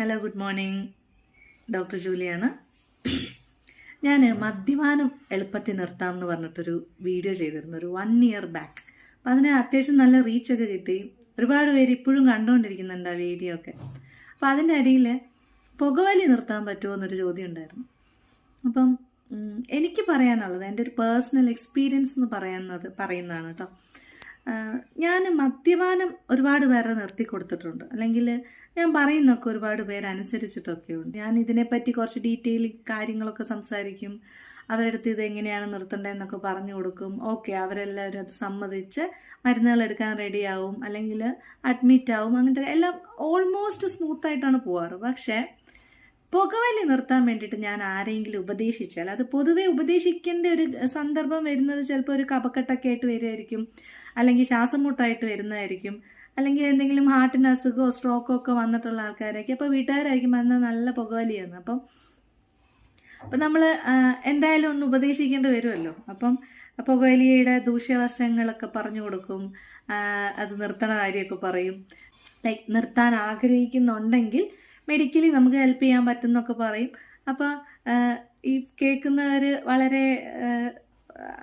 Hello good morning doctor ജൂലിയാണ്. ഞാൻ മദ്യപാനം എളുപ്പത്തിൽ നിർത്താം എന്ന് പറഞ്ഞിട്ടൊരു വീഡിയോ ചെയ്തിരുന്നു. ഒരു വൺ ഇയർ ബാക്ക് അപ്പം അതിന് അത്യാവശ്യം നല്ല റീച്ചൊക്കെ കിട്ടി. ഒരുപാട് പേര് ഇപ്പോഴും കണ്ടുകൊണ്ടിരിക്കുന്നുണ്ട് ആ വീഡിയോ ഒക്കെ. അപ്പം അതിന്റെ അടിയിൽ പുകവലി നിർത്താൻ പറ്റുമോ എന്നൊരു ചോദ്യം ഉണ്ടായിരുന്നു. അപ്പം എനിക്ക് പറയാനുള്ളത് എന്റെ ഒരു പേഴ്സണൽ എക്സ്പീരിയൻസ് എന്ന് പറയുന്നത് പറയുന്നതാണ് കേട്ടോ. ഞാൻ മദ്യപാനം ഒരുപാട് പേരെ നിർത്തി കൊടുത്തിട്ടുണ്ട്. അല്ലെങ്കിൽ ഞാൻ പറയുന്നൊക്കെ ഒരുപാട് പേര് അനുസരിച്ചിട്ടൊക്കെയുണ്ട് ഞാൻ ഇതിനെപ്പറ്റി കുറച്ച് ഡീറ്റെയിൽ കാര്യങ്ങളൊക്കെ സംസാരിക്കും. അവരുടെ അടുത്ത് ഇത് എങ്ങനെയാണ് നിർത്തേണ്ടതെന്നൊക്കെ പറഞ്ഞു കൊടുക്കും. ഓക്കെ അവരെല്ലാവരും അത് സമ്മതിച്ച് മരുന്നുകൾ എടുക്കാൻ റെഡിയാവും അല്ലെങ്കിൽ അഡ്മിറ്റ് ആവും. അങ്ങനത്തെ എല്ലാം ഓൾമോസ്റ്റ് സ്മൂത്ത് ആയിട്ടാണ് പോവാറ്. പക്ഷേ പുകവലി നിർത്താൻ വേണ്ടിയിട്ട് ഞാൻ ആരെങ്കിലും ഉപദേശിച്ചാൽ അത് പൊതുവെ ഉപദേശിക്കേണ്ട ഒരു സന്ദർഭം വരുന്നത് ചിലപ്പോൾ ഒരു കപക്കെട്ടൊക്കെ ആയിട്ട് വരുമായിരിക്കും അല്ലെങ്കിൽ ശ്വാസം മുട്ടായിട്ട് വരുന്നതായിരിക്കും അല്ലെങ്കിൽ എന്തെങ്കിലും ഹാർട്ടിന് അസുഖമോ സ്ട്രോക്കോ ഒക്കെ വന്നിട്ടുള്ള ആൾക്കാരൊക്കെ അപ്പോൾ വീട്ടുകാരായിരിക്കും വന്ന നല്ല പുകവലിയാണ്. അപ്പം അപ്പം നമ്മൾ എന്തായാലും ഒന്ന് ഉപദേശിക്കേണ്ടി വരുമല്ലോ. അപ്പം പുകവലിയുടെ ദൂഷ്യവശങ്ങളൊക്കെ പറഞ്ഞു കൊടുക്കും അത് നിർത്തണ കാര്യമൊക്കെ പറയും. ലൈക്ക് നിർത്താൻ ആഗ്രഹിക്കുന്നുണ്ടെങ്കിൽ മെഡിക്കലി നമുക്ക് ഹെൽപ്പ് ചെയ്യാൻ പറ്റും എന്നൊക്കെ പറയും അപ്പോൾ ഈ കേൾക്കുന്നവർ വളരെ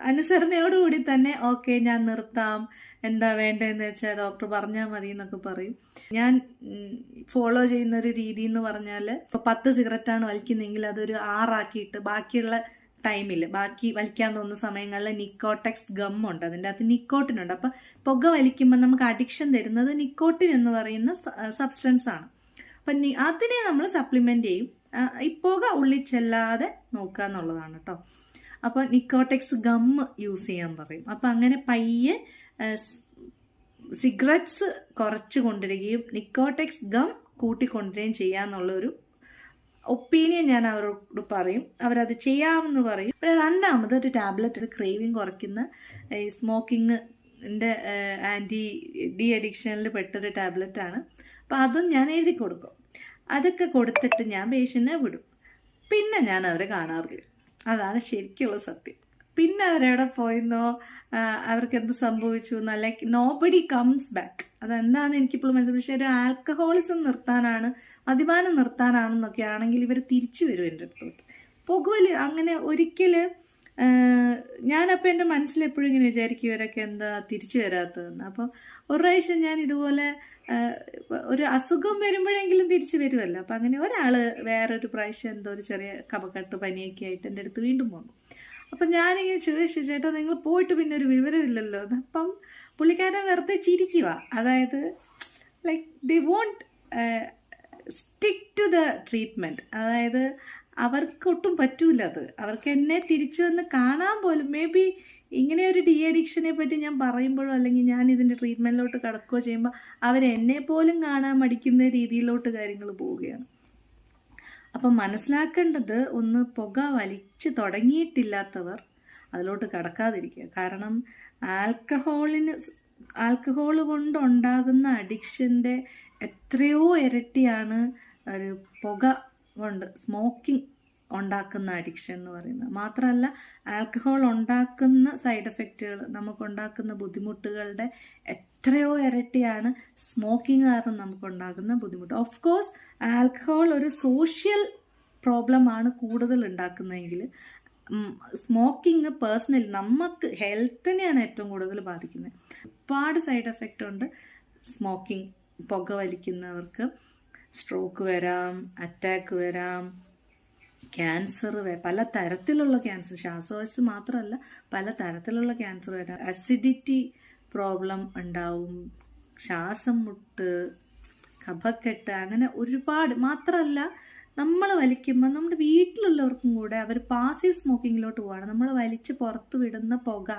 അനുസരണയോടുകൂടി തന്നെ ഓക്കെ ഞാൻ നിർത്താം. എന്താ വേണ്ടതെന്ന് വെച്ചാൽ ഡോക്ടർ പറഞ്ഞാൽ മതി എന്നൊക്കെ പറയും. ഞാൻ ഫോളോ ചെയ്യുന്ന ഒരു രീതി എന്ന് പറഞ്ഞാൽ ഇപ്പോൾ പത്ത് സിഗരറ്റാണ് വലിക്കുന്നതെങ്കിൽ അതൊരു ആറാക്കിയിട്ട് ബാക്കിയുള്ള ടൈമിൽ ബാക്കി വലിക്കാൻ തോന്നുന്ന സമയങ്ങളിൽ നിക്കോടെക്സ് ഗം ഉണ്ട്. അതിന്റെ അകത്ത് നിക്കോട്ടിനുണ്ട് അപ്പം പുക വലിക്കുമ്പോൾ നമുക്ക് അഡിക്ഷൻ തരുന്നത് നിക്കോട്ടിൻ എന്ന് പറയുന്ന സബ്സ്റ്റൻസ് ആണ്. അപ്പം അതിനെ നമ്മൾ സപ്ലിമെന്റ് ചെയ്യും. ഈ പുക ഉള്ളിൽ ചെല്ലാതെ നോക്കുക എന്നുള്ളതാണ് കേട്ടോ അപ്പോൾ നിക്കോടെക്സ് ഗം യൂസ് ചെയ്യാൻ പറയും. അപ്പം അങ്ങനെ പയ്യെ സിഗരറ്റ്സ് കുറച്ച് കൊണ്ടുവരികയും നിക്കോടെക്സ് ഗം കൂട്ടിക്കൊണ്ടുവരികയും ചെയ്യാന്നുള്ളൊരു ഒപ്പീനിയൻ ഞാൻ അവരോട് പറയും. അവരത് ചെയ്യാമെന്ന് പറയും. പിന്നെ രണ്ടാമത് ഒരു ടാബ്ലറ്റ് ഒരു ക്രേവിങ് കുറയ്ക്കുന്ന ഈ സ്മോക്കിങ്ങിന്റെ ആന്റി ഡി അഡിക്ഷനിൽ പെട്ടൊരു ടാബ്ലറ്റാണ് അപ്പോൾ അതും ഞാൻ എഴുതി കൊടുക്കും. അതൊക്കെ കൊടുത്തിട്ട് ഞാൻ പേഷ്യനെ വിടും. പിന്നെ ഞാൻ അവരെ കാണാറില്ല. അതാണ് ശരിക്കുള്ള സത്യം. പിന്നെ അവരെവിടെ പോയെന്നോ അവർക്ക് എന്ത് സംഭവിച്ചു എന്നല്ല നോ ബഡി കംസ് ബാക്ക് അതെന്താണെന്ന് എനിക്കിപ്പോഴും മനസ്സിലായി പക്ഷേ ഒരു ആൽക്കഹോളിസം നിർത്താനാണ് മദ്യപാനം നിർത്താനാണെന്നൊക്കെ ആണെങ്കിൽ ഇവർ തിരിച്ചു വരും എന്റെ അടുത്തോട്ട്. പുകവൽ അങ്ങനെ ഒരിക്കൽ ഞാനപ്പോൾ എന്റെ മനസ്സിലെപ്പോഴും ഇങ്ങനെ വിചാരിക്കും ഇവരൊക്കെ എന്താ തിരിച്ചു വരാത്തതെന്ന്. അപ്പോൾ ഒരു പ്രാവശ്യം ഞാൻ ഇതുപോലെ ഒരു അസുഖം വരുമ്പോഴെങ്കിലും തിരിച്ചു വരുമല്ലോ അപ്പം അങ്ങനെ ഒരാൾ വേറൊരു പ്രാവശ്യം എന്തോ ഒരു ചെറിയ കപക്കെട്ട് പനിയൊക്കെ ആയിട്ട് എന്റെ അടുത്ത് വീണ്ടും വന്നു. അപ്പം ഞാനിങ്ങനെ ചോദിച്ചു ചേട്ടാ നിങ്ങൾ പോയിട്ട് പിന്നെ ഒരു വിവരമില്ലല്ലോ. അപ്പം പുള്ളിക്കാരൻ വെറുതെ ചിരിക്കുക അതായത് like they won't stick to the treatment അതായത് അവർക്കൊട്ടും പറ്റൂല അത്. അവർക്ക് എന്നെ തിരിച്ചു വന്ന് കാണാൻ പോലും മേ ബി ഇങ്ങനെ ഒരു ഡി അഡിക്ഷനെ പറ്റി ഞാൻ പറയുമ്പോഴോ അല്ലെങ്കിൽ ഞാൻ ഇതിന്റെ ട്രീറ്റ്മെന്റിലോട്ട് കടക്കുകയോ ചെയ്യുമ്പോൾ അവരെന്നെ പോലും കാണാൻ മടിക്കുന്ന രീതിയിലോട്ട് കാര്യങ്ങൾ പോവുകയാണ്. അപ്പം മനസ്സിലാക്കേണ്ടത് ഒന്ന് പുക വലിച്ചു തുടങ്ങിയിട്ടില്ലാത്തവർ അതിലോട്ട് കടക്കാതിരിക്കുക. കാരണം ആൽക്കഹോളിന് ആൽക്കഹോൾ കൊണ്ടുണ്ടാകുന്ന അഡിക്ഷന്റെ എത്രയോ ഇരട്ടിയാണ് ഒരു പുക കൊണ്ട് സ്മോക്കിംഗ് ഉണ്ടാക്കുന്ന അഡിക്ഷൻ എന്ന് പറയുന്നത്. മാത്രമല്ല ആൽക്കഹോൾ ഉണ്ടാക്കുന്ന സൈഡ് എഫക്റ്റുകൾ നമുക്ക് ഉണ്ടാക്കുന്ന ബുദ്ധിമുട്ടുകളുടെ എത്രയോ ഇരട്ടിയാണ് സ്മോക്കിംഗ് കാരണം നമുക്കുണ്ടാകുന്ന ബുദ്ധിമുട്ട്. ഓഫ് കോഴ്സ് ആൽക്കഹോൾ ഒരു സോഷ്യൽ പ്രോബ്ലമാണ് കൂടുതൽ ഉണ്ടാക്കുന്നതെങ്കിൽ സ്മോക്കിംഗ് പേഴ്സണൽ നമുക്ക് ഹെൽത്തിനെയാണ് ഏറ്റവും കൂടുതൽ ബാധിക്കുന്നത്. ഒരുപാട് സൈഡ് എഫക്റ്റ് ഉണ്ട് സ്മോക്കിംഗ് പുക വലിക്കുന്നവർക്ക് സ്ട്രോക്ക് വരാം അറ്റാക്ക് വരാം ക്യാൻസർ പല തരത്തിലുള്ള ക്യാൻസർ ശ്വാസകോശ മാത്രമല്ല പല തരത്തിലുള്ള ക്യാൻസർ വരാം. അസിഡിറ്റി പ്രോബ്ലം ഉണ്ടാവും ശ്വാസം മുട്ട് കഫക്കെട്ട് അങ്ങനെ ഒരുപാട്. മാത്രമല്ല നമ്മൾ വലിക്കുമ്പോൾ നമ്മുടെ വീട്ടിലുള്ളവർക്കും കൂടെ അവർ പാസീവ് സ്മോക്കിങ്ങിലോട്ട് പോവാണ്. നമ്മൾ വലിച്ച് പുറത്ത് വിടുന്ന പുക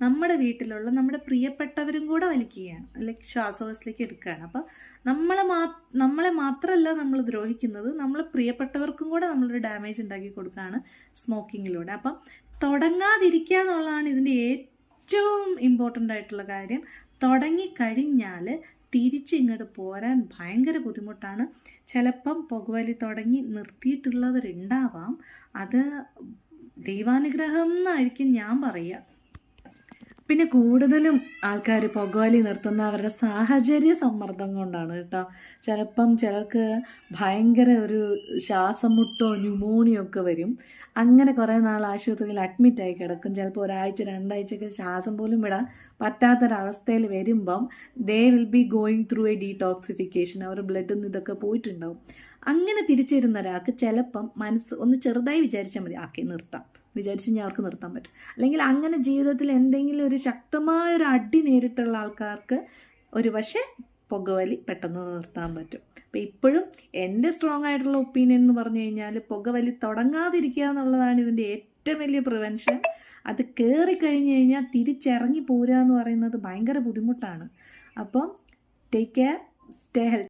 നമ്മുടെ വീട്ടിലുള്ള നമ്മുടെ പ്രിയപ്പെട്ടവരും കൂടെ വലിക്കുകയാണ്. അല്ലെങ്കിൽ ശ്വാസകോശത്തിലേക്ക് എടുക്കുകയാണ്. അപ്പോൾ നമ്മളെ മാ നമ്മളെ മാത്രമല്ല നമ്മൾ ദ്രോഹിക്കുന്നത് നമ്മൾ പ്രിയപ്പെട്ടവർക്കും കൂടെ നമ്മളൊരു ഡാമേജ് ഉണ്ടാക്കി കൊടുക്കുകയാണ് സ്മോക്കിങ്ങിലൂടെ അപ്പം തുടങ്ങാതിരിക്കുക എന്നുള്ളതാണ് ഇതിന്റെ ഏറ്റവും ഇമ്പോർട്ടന്റ് ആയിട്ടുള്ള കാര്യം. തുടങ്ങിക്കഴിഞ്ഞാൽ തിരിച്ച് ഇങ്ങോട്ട് പോരാൻ ഭയങ്കര ബുദ്ധിമുട്ടാണ്. ചിലപ്പം പുകവലി തുടങ്ങി നിർത്തിയിട്ടുള്ളവരുണ്ടാവാം. അത് ദൈവാനുഗ്രഹം എന്നായിരിക്കും ഞാൻ പറയുക. പിന്നെ കൂടുതലും ആൾക്കാർ പുകവലി നിർത്തുന്ന അവരുടെ സാഹചര്യ സമ്മർദ്ദം കൊണ്ടാണ് കേട്ടോ. ചിലപ്പം ചിലർക്ക് ഭയങ്കര ഒരു ശ്വാസം മുട്ടോ ന്യൂമോണിയോ ഒക്കെ വരും. അങ്ങനെ കുറേ നാൾ ആശുപത്രിയിൽ അഡ്മിറ്റായി കിടക്കും. ചിലപ്പോൾ ഒരാഴ്ച രണ്ടാഴ്ചയൊക്കെ ശ്വാസം പോലും വിടാൻ പറ്റാത്തൊരവസ്ഥയിൽ വരുമ്പം they will be going through a detoxification അവർ ബ്ലഡിൽ നിന്ന് ഇതൊക്കെ പോയിട്ടുണ്ടാവും. അങ്ങനെ തിരിച്ചു വരുന്ന ഒരാൾക്ക് ചിലപ്പം മനസ്സ് ഒന്ന് ചെറുതായി വിചാരിച്ചാൽ മതി ആക്കി നിർത്താം. വിചാരിച്ച് ഞാൻ അവർക്ക് നിർത്താൻ പറ്റും. അല്ലെങ്കിൽ അങ്ങനെ ജീവിതത്തിൽ എന്തെങ്കിലും ഒരു ശക്തമായ ഒരു അടി നേരിട്ടുള്ള ആൾക്കാർക്ക് ഒരു പക്ഷേ പുകവലി പെട്ടെന്ന് നിർത്താൻ പറ്റും. അപ്പം ഇപ്പോഴും എന്റെ സ്ട്രോങ് ആയിട്ടുള്ള ഒപ്പീനിയൻ എന്ന് പറഞ്ഞു കഴിഞ്ഞാൽ പുകവലി തുടങ്ങാതിരിക്കുക എന്നുള്ളതാണ് ഇതിന്റെ ഏറ്റവും വലിയ പ്രിവെൻഷൻ അത് കയറി കഴിഞ്ഞ് കഴിഞ്ഞാൽ തിരിച്ചിറങ്ങി പോരുക എന്ന് പറയുന്നത് ഭയങ്കര ബുദ്ധിമുട്ടാണ്. അപ്പം ടേക്ക് കെയർ സ്റ്റേ ഹെൽത്ത്